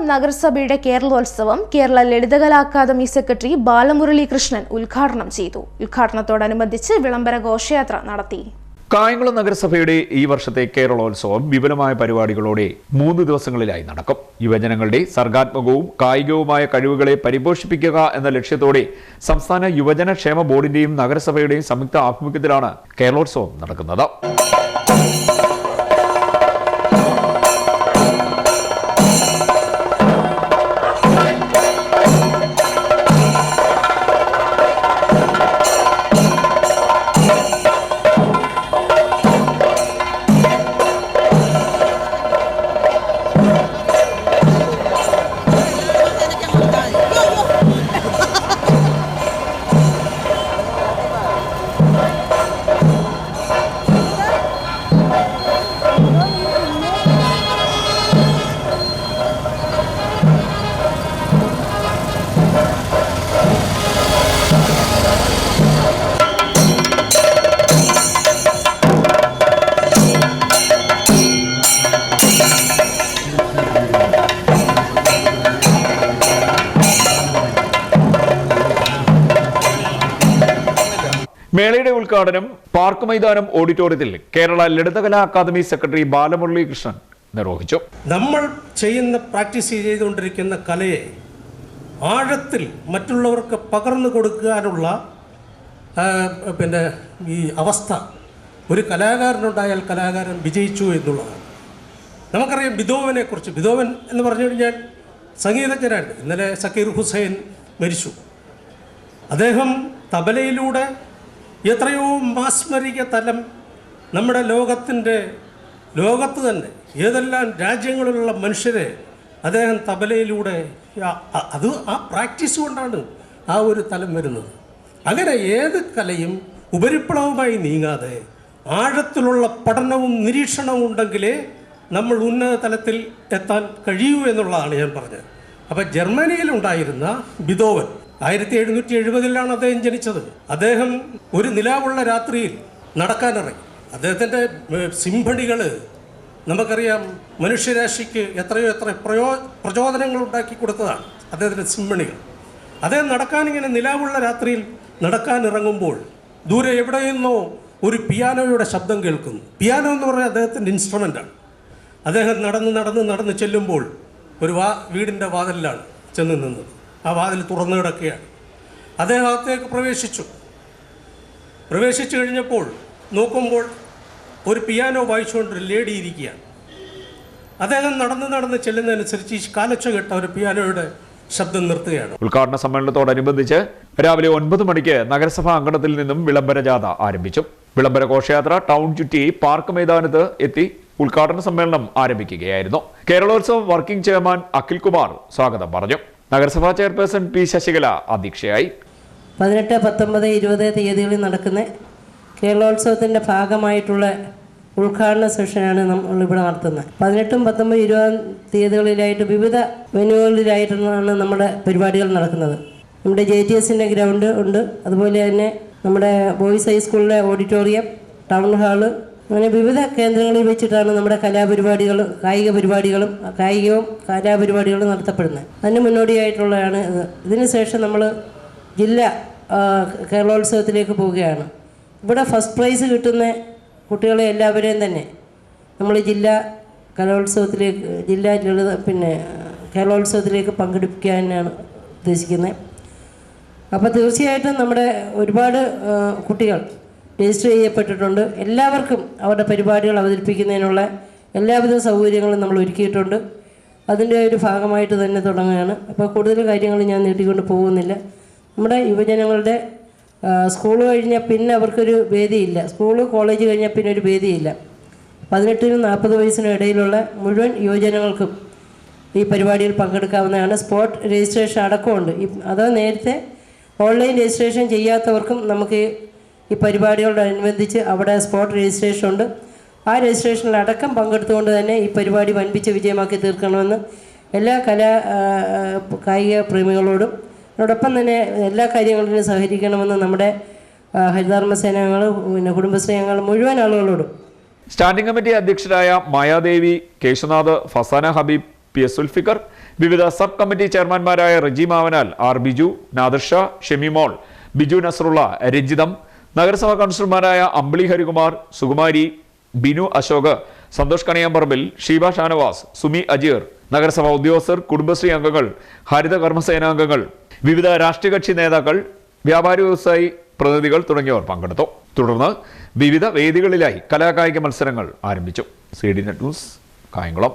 കായംകുളം നഗരസഭയുടെ Keralolsavam Kerala Lalithakala academy secretary Balamurali Krishnan ഉദ്ഘാടനം ചെയ്തു. ഉദ്ഘാടനത്തോടനുബന്ധിച്ച് വിളംബര ഘോഷയാത്ര നടത്തി. കായംകുളം നഗരസഭയുടെ ഈ വർഷത്തെ കേരളോത്സവം വിപുലമായ പരിപാടികളോടെ മൂന്ന് ദിവസങ്ങളിലായി നടക്കും. യുവജനങ്ങളുടെ സർഗാത്മകവും കായികവുമായ കഴിവുകളെ പരിപോഷിപ്പിക്കുക എന്ന ലക്ഷ്യത്തോടെ സംസ്ഥാന യുവജനക്ഷേമ ബോർഡിന്റെയും നഗരസഭയുടെയും സംയുക്ത ആഭിമുഖ്യത്തിലാണ് കേരളോത്സവം നടക്കുന്നത്. മേളയുടെ ഉദ്ഘാടനം പാർക്ക് മൈതാനം ഓഡിറ്റോറിയത്തിൽ കേരള ലളിതകലാ അക്കാദമി സെക്രട്ടറി ബാലമുരളി കൃഷ്ണൻ നിർവഹിച്ചു. നമ്മൾ ചെയ്യുന്ന പ്രാക്ടീസ് ചെയ്തുകൊണ്ടിരിക്കുന്ന കലയെ ആഴത്തിൽ മറ്റുള്ളവർക്ക് പകർന്നു കൊടുക്കാനുള്ള പിന്നെ ഈ അവസ്ഥ ഒരു കലാകാരനുണ്ടായാൽ കലാകാരൻ വിജയിച്ചു എന്നുള്ളതാണ്. നമുക്കറിയാം ബിദോവനെ കുറിച്ച് ബിദോവൻ എന്ന് പറഞ്ഞു കഴിഞ്ഞാൽ സംഗീതജ്ഞനാണ് ഇന്നലെ സക്കീർ ഹുസൈൻ മരിച്ചു. അദ്ദേഹം തബലയിലൂടെ എത്രയോ മാസ്മരിക തലം നമ്മുടെ ലോകത്തിന്റെ ലോകത്ത് തന്നെ ഏതെല്ലാം രാജ്യങ്ങളിലുള്ള മനുഷ്യരെ അദ്ദേഹം തബലയിലൂടെ അത് ആ പ്രാക്ടീസ് കൊണ്ടാണ് ആ ഒരു തലം വരുന്നത്. അങ്ങനെ ഏത് കലയും ഉപരിപ്ലവമായി നീങ്ങാതെ ആഴത്തിലുള്ള പഠനവും നിരീക്ഷണവും ഉണ്ടെങ്കിലേ നമ്മൾ ഉന്നത തലത്തിൽ എത്താൻ കഴിയൂ എന്നുള്ളതാണ് ഞാൻ പറഞ്ഞത്. അപ്പം ജർമ്മനിയിലുണ്ടായിരുന്ന ബിദോവൻ ആയിരത്തി എഴുന്നൂറ്റി എഴുപതിലാണ് അദ്ദേഹം ജനിച്ചത്. അദ്ദേഹം ഒരു നിലാവുള്ള രാത്രിയിൽ നടക്കാനിറങ്ങി. അദ്ദേഹത്തിന്റെ സിംഫണികൾ നമുക്കറിയാം മനുഷ്യരാശിക്ക് എത്രയോ എത്ര പ്രയോ പ്രചോദനങ്ങൾ ഉണ്ടാക്കി കൊടുത്തതാണ് അദ്ദേഹത്തിന്റെ സിംഫണികൾ അദ്ദേഹം നടക്കാനിങ്ങനെ നിലാവുള്ള രാത്രിയിൽ നടക്കാനിറങ്ങുമ്പോൾ ദൂരെ എവിടെ നിന്നോ ഒരു പിയാനോയുടെ ശബ്ദം കേൾക്കുന്നു. പിയാനോ എന്ന് പറഞ്ഞാൽ അദ്ദേഹത്തിന്റെ ഇൻസ്ട്രുമെന്റാണ് അദ്ദേഹം നടന്ന് നടന്ന് നടന്ന് ചെല്ലുമ്പോൾ ഒരു വാ വീടിന്റെ വാതിലിലാണ് ചെന്ന് നിന്നത്. ആ വാതിൽ തുറന്നു കിടക്കുകയാണ്. അദ്ദേഹം അകത്തേക്ക് പ്രവേശിച്ചു. പ്രവേശിച്ചു കഴിഞ്ഞപ്പോൾ നോക്കുമ്പോൾ ഒരു പിയാനോ വായിച്ചുകൊണ്ടൊരു ലേഡി ഇരിക്കുകയാണ്. അദ്ദേഹം നടന്ന് നടന്ന് ചെല്ലുന്നതനുസരിച്ച് ഈ കാലച്ച കെട്ട ഒരു പിയാനോയുടെ ശബ്ദം നിർത്തുകയാണ്. ഉദ്ഘാടന സമ്മേളനത്തോടനുബന്ധിച്ച് രാവിലെ ഒൻപത് മണിക്ക് നഗരസഭാ അങ്കണത്തിൽ നിന്നും വിളംബര ജാഥ ആരംഭിച്ചു. വിളംബര ഘോഷയാത്ര ടൗൺ ചുറ്റി പാർക്ക് മൈതാനത്ത് എത്തി ഉദ്ഘാടന സമ്മേളനം ആരംഭിക്കുകയായിരുന്നു. കേരളോത്സവം വർക്കിംഗ് ചെയർമാൻ അഖിൽ കുമാർ സ്വാഗതം പറഞ്ഞു. നഗരസഭാ ചെയർപേഴ്സൺ പി ശശികല അധ്യക്ഷയായി. പതിനെട്ട് പത്തൊമ്പത് ഇരുപത് തീയതികളിൽ നടക്കുന്ന കേരളോത്സവത്തിന്റെ ഭാഗമായിട്ടുള്ള ഉദ്ഘാടന സെഷനാണ് നമ്മളിവിടെ നടത്തുന്നത്. പതിനെട്ടും പത്തൊമ്പത് ഇരുപതാം തീയതികളിലായിട്ട് വിവിധ വെന്യൂകളിലായിട്ടാണ് നമ്മുടെ പരിപാടികൾ നടക്കുന്നത്. നമ്മുടെ ജെ ടി എസിന്റെ ഗ്രൗണ്ട് ഉണ്ട്. അതുപോലെ തന്നെ നമ്മുടെ ബോയ്സ് ഹൈസ്കൂളിലെ ഓഡിറ്റോറിയം ടൗൺ ഹാൾ അങ്ങനെ വിവിധ കേന്ദ്രങ്ങളിൽ വെച്ചിട്ടാണ് നമ്മുടെ കലാപരിപാടികൾ കായിക പരിപാടികളും കായികവും കലാപരിപാടികളും നടത്തപ്പെടുന്നത്. അതിന് മുന്നോടിയായിട്ടുള്ളതാണ് ഇത്. ഇതിന് ശേഷം നമ്മൾ ജില്ല കേരളോത്സവത്തിലേക്ക് പോവുകയാണ്. ഇവിടെ ഫസ്റ്റ് പ്രൈസ് കിട്ടുന്ന കുട്ടികളെ എല്ലാവരെയും തന്നെ നമ്മൾ ജില്ലാ കലോത്സവത്തിലേക്ക് ജില്ലാ ലളിത പിന്നെ കേരളോത്സവത്തിലേക്ക് പങ്കെടുപ്പിക്കാനാണ് ഉദ്ദേശിക്കുന്നത്. അപ്പോൾ തീർച്ചയായിട്ടും നമ്മുടെ ഒരുപാട് കുട്ടികൾ രജിസ്റ്റർ ചെയ്യപ്പെട്ടിട്ടുണ്ട്. എല്ലാവർക്കും അവരുടെ പരിപാടികൾ അവതരിപ്പിക്കുന്നതിനുള്ള എല്ലാവിധ സൗകര്യങ്ങളും നമ്മൾ ഒരുക്കിയിട്ടുണ്ട്. അതിന്റെ ഒരു ഭാഗമായിട്ട് തന്നെ തുടങ്ങുകയാണ്. അപ്പോൾ കൂടുതൽ കാര്യങ്ങൾ ഞാൻ നീട്ടിക്കൊണ്ട് പോകുന്നില്ല. നമ്മുടെ യുവജനങ്ങളുടെ സ്കൂൾ കഴിഞ്ഞാൽ പിന്നെ അവർക്കൊരു വേദിയില്ല സ്കൂൾ കോളേജ് കഴിഞ്ഞാൽ പിന്നെ ഒരു വേദിയില്ല പതിനെട്ടിനും നാൽപ്പത് വയസ്സിനും ഇടയിലുള്ള മുഴുവൻ യുവജനങ്ങൾക്കും ഈ പരിപാടിയിൽ പങ്കെടുക്കാവുന്നതാണ്. Spot registration അടക്കമുണ്ട്. അത് നേരത്തെ ഓൺലൈൻ രജിസ്ട്രേഷൻ ചെയ്യാത്തവർക്കും നമുക്ക് ഈ പരിപാടികളോടനുബന്ധിച്ച് അവിടെ സ്പോട്ട് രജിസ്ട്രേഷൻ ഉണ്ട്. ആ രജിസ്ട്രേഷനിൽ അടക്കം പങ്കെടുത്തുകൊണ്ട് തന്നെ ഈ പരിപാടി വൻപിച്ച വിജയമാക്കി തീർക്കണമെന്ന് എല്ലാ കലാ കായിക പ്രേമികളോടും അതോടൊപ്പം തന്നെ എല്ലാ കാര്യങ്ങളിലും സഹകരിക്കണമെന്ന് നമ്മുടെ ഹരിതകർമ്മസേന അംഗങ്ങൾ പിന്നെ കുടുംബശ്രീ മുഴുവൻ ആളുകളോടും. സ്റ്റാൻഡിംഗ് കമ്മിറ്റി അധ്യക്ഷരായ മായാദേവി കേശുനാഥ് ഫസാന ഹബീബ് പി എസ് സുൽഫിക്കർ വിവിധ സബ് കമ്മിറ്റി ചെയർമാൻമാരായ റജി മാവനാൽ ആർ ബിജു നാദർഷ ഷെമിമോൾ ബിജു നസറുള്ള രഞ്ജിതം നഗരസഭാ കൗൺസിലർമാരായ അമ്പിളി ഹരികുമാർ സുകുമാരി ബിനു അശോക് സന്തോഷ് കണിയാമ്പറമ്പിൽ ഷീബ ഷാനവാസ് സുമി അജീർ നഗരസഭാ ഉദ്യോഗസ്ഥർ കുടുംബശ്രീ അംഗങ്ങൾ ഹരിത കർമ്മസേനാംഗങ്ങൾ വിവിധ രാഷ്ട്രീയ കക്ഷി നേതാക്കൾ വ്യാപാരി വ്യവസായി പ്രതിനിധികൾ തുടങ്ങിയവർ പങ്കെടുത്തു. തുടർന്ന് വിവിധ വേദികളിലായി കലാകായിക മത്സരങ്ങൾ ആരംഭിച്ചു. C D Net News Kayamkulam.